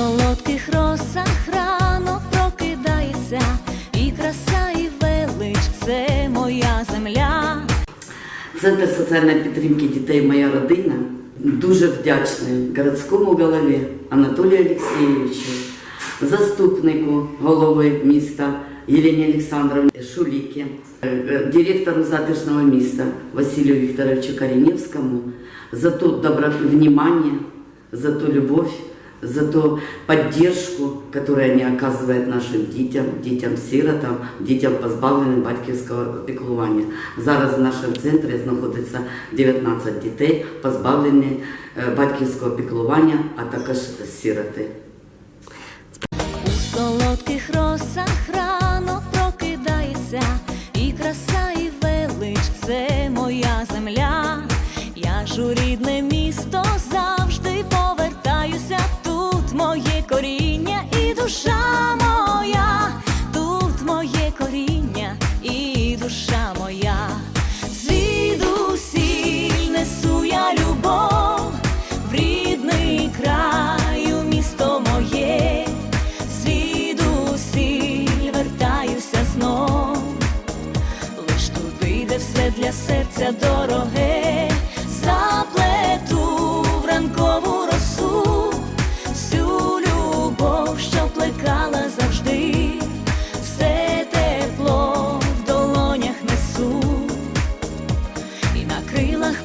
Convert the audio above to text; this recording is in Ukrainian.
солодких росах рано прокидається, і краса, і велич це моя земля. Центр соціальної підтримки дітей Моя родина дуже вдячний городському голові Анатолію Олексійовичу, заступнику голови міста Єлені Олександровні Шуліки, е, директору затишного міста Василію Вікторовичу Кореневському за то добро, внимание, за ту любовь, за ту поддержку, которую они оказывают нашим дітям, дітям-сиротам, дітям позбавленим батьківського піклування. Зараз в нашому центрі знаходиться 19 дітей, позбавлені е, батьківського піклування, а також сироти. У солодких росах рано прокидається, і краса, і велич це моя земля. Я ж у рідне місто серця дороге, заплету в ранкову росу, всю любов, що плекала завжди, все тепло в долонях несу. І на крилах